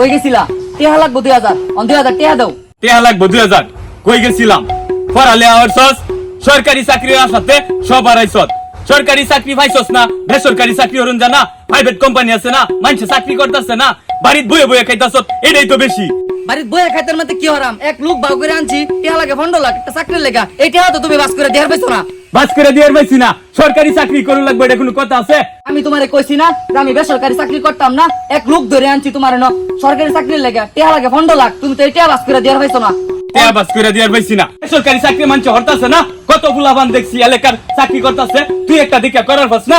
কই গেছিলা? টেহা লাগবো দুই হাজার। অন দুই হাজার টেহা দাও। টেহা লাগবো দুই হাজার। কই গেছিলাম? পড়ালে আওয়ার সস সরকারি চাকরির আশাতে সব আড়াইছত সরকারি চাকরি পাইছস না বেসরকারি চাকরি হরুন জানা প্রাইভেট কোম্পানি আছে না মানুষে চাকরি করতেছে না বাড়িত বয়ে বয়ে খাইতাছত এটাই তো বেশি। বাড়ির বইয়া খাইতের মধ্যে কি হরাম? এক লোক বাউ করে আনছি টেহা লাগে ফন্ড লাখ একটা চাকরির লেগা। এই টেহা তো তুমি বাস করে দেহার পাইছো না। বাস করে দিয়ে পাইছি না। সরকারি চাকরি করুন লাগবে এটা কোনো কথা আছে? আমি তোমারে কইছি না আমি বেসরকারি চাকরি করতাম না এক লোক ধরে আনছি তোমার ন। সরকারি চাকরির লেগা টেহা লাগে ফন্ড লাখ তুমি তো এই টেহা বাস করে দেহার পাইছো না। টেহা বাস করে দিয়ে পাইছি না। সরকারি চাকরি মানছে হরতাছে না? কত গুলাবান দেখছি এলাকার চাকরি করতেছে। তুই একটা দিকে করার পাস না?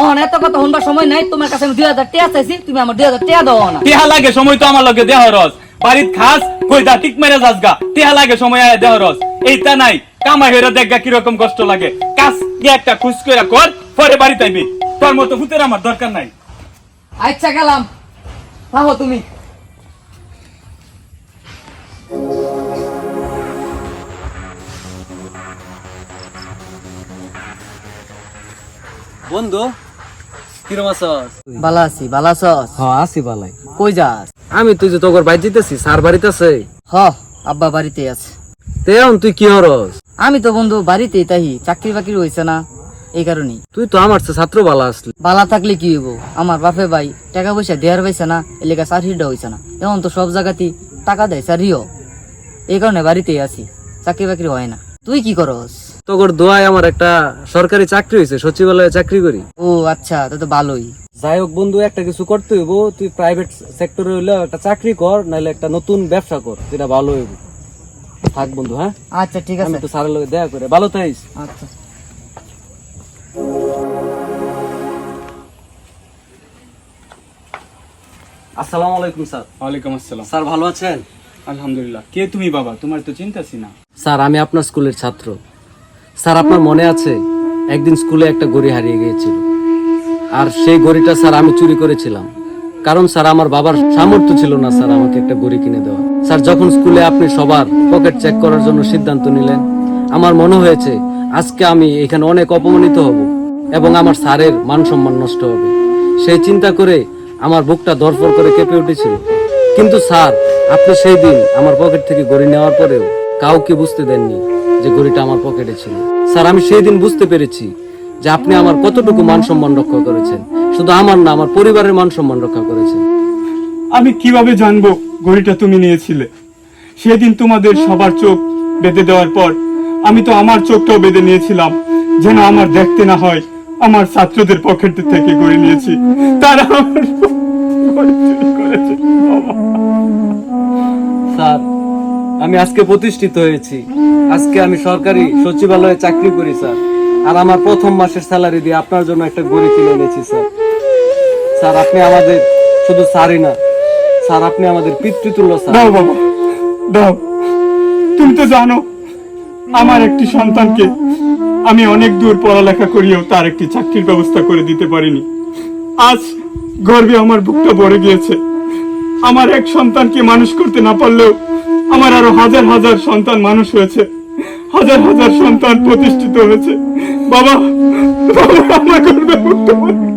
অহন এত কথা হনবার সময় নাই তোমার কাছে আমি দুই হাজার টেহা চাইছি তুমি আমার দুই হাজার টেহা দাও না। টেহা লাগে সময় তো আমার লগে দেহ রস। বাড়িত খাস কই দা টিক মেরে যাস গা। টেহা লাগে সময় আয় দেহ রস। এইটা নাই কামাই হইরা দেখগা কীরকম কষ্ট লাগে। কাজ কি একটা খুশ করে কর পরে বাড়িতে আইবি। তোর মতো ভূতের আমার দরকার নাই। আচ্ছা গেলাম। থাকো তুমি। বন্ধু কিরম আছস? ভালো আছি ভালো আছস? আছি বালাই কই যাস? আমি তুই যে তোর বাড়ি যেতেছি স্যার বাড়িতে আছে? হ আব্বা বাড়িতে আছে। তেমন তুই কি হরস আমি তো বন্ধু বাড়িতেই তাই চাকরি বাকরি হয়েছে না এই কারণেই। তুই তো আমার ছাত্র বালা আসলি। বালা থাকলে কি হইব? আমার বাপে ভাই টাকা পয়সা দেয়ার পাইছে না এলাকা চাকরিটা হয়েছে না। এখন তো সব জায়গাতেই টাকা দেয় চাকরিও এই কারণে বাড়িতেই আছি চাকরি বাকরি হয় না। তুই কি করস? তোর দোয়ায় আমার একটা সরকারি চাকরি হয়েছে সচিবালয়ে চাকরি করি। ও আচ্ছা তা তো ভালোই। যাই হোক বন্ধু একটা কিছু করতে হইব তুই প্রাইভেট সেক্টরে হইলে একটা চাকরি কর নাহলে একটা নতুন ব্যবসা কর যেটা ভালো হইব। থাক বন্ধু হ্যাঁ? আচ্ছা ঠিক আমি তো স্যারের লগে দেখা করে ভালো থাইস আচ্ছা। আসসালামু আলাইকুম স্যার। ওয়ালাইকুম আসসালাম। স্যার ভালো আছেন? আলহামদুলিল্লাহ। কে তুমি বাবা? তোমার তো চিন্তাছি না। স্যার আমি আপনার স্কুলের ছাত্র। স্যার, আপনার মনে আছে? একদিন স্কুলে একটা গড়ি হারিয়ে গিয়েছিল। আর সেই গড়িটা স্যার, আমি চুরি করেছিলাম। কারণ স্যার, আমার বাবার সামর্থ্য ছিল না স্যার, আমাকে একটা গড়ি কিনে দেওয়া। স্যার, যখন স্কুলে আপনি সবার পকেট চেক করার জন্য সিদ্ধান্ত নিলেন, আমার মনে হয়েছে, আজকে আমি এখানে অনেক অপমানিত হব এবং আমার স্যারের মান সম্মান নষ্ট হবে। সেই চিন্তা করে আমার বুকটা দরফর করে কেঁপে উঠেছিল। কিন্তু স্যার, আপনি সেই দিন আমার পকেট থেকে গড়ি নেওয়ার পরেও কাউকে বুঝতে দেননি। যে গড়িটা আমার পকেটে ছিল। স্যার, আমি সেই দিন বুঝতে পেরেছি যে আপনি আমার কতটুকু মান সম্মান রক্ষা করেছেন। শুধু আমার না, আমার পরিবারের মান সম্মান রক্ষা করেছেন। আমি কীভাবে জানব ঘড়িটা তুমি নিয়েছিলে? সেদিন তোমাদের সবার চোখ বেঁধে দেওয়ার পর আমি তো আমার চোখটাও বেঁধে নিয়েছিলাম, যেন আমার দেখতে না হয় আমার ছাত্রদের পকেট থেকে ঘড়ি নিয়েছি। তারা আমার আমি আজকে প্রতিষ্ঠিত হয়েছি। আজকে আমি সরকারি সচিবালয়ে চাকরি করি, স্যার। আর আমার প্রথম মাসের স্যালারি দিয়ে আপনার জন্য একটা গড়ি কিনে এনেছি, স্যার। স্যার, আপনি আমাদের শুধু স্যারই না, স্যার, আপনি আমাদের পিতৃতুল্য, স্যার। বাবা, দাও। তুমি তো জানো, আমার একটি সন্তানকে আমি অনেক দূর পড়ালেখা করিয়েও তার একটি চাকরির ব্যবস্থা করে দিতে পারিনি। আজ গর্বে আমার বুকটা ভরে গিয়েছে। আমার এক সন্তানকে মানুষ করতে না পারলেও আমার আরও হাজার হাজার সন্তান মানুষ হয়েছে। হাজার হাজার সন্তান প্রতিষ্ঠিত হয়েছে। বাবা বাবা আমার ভরে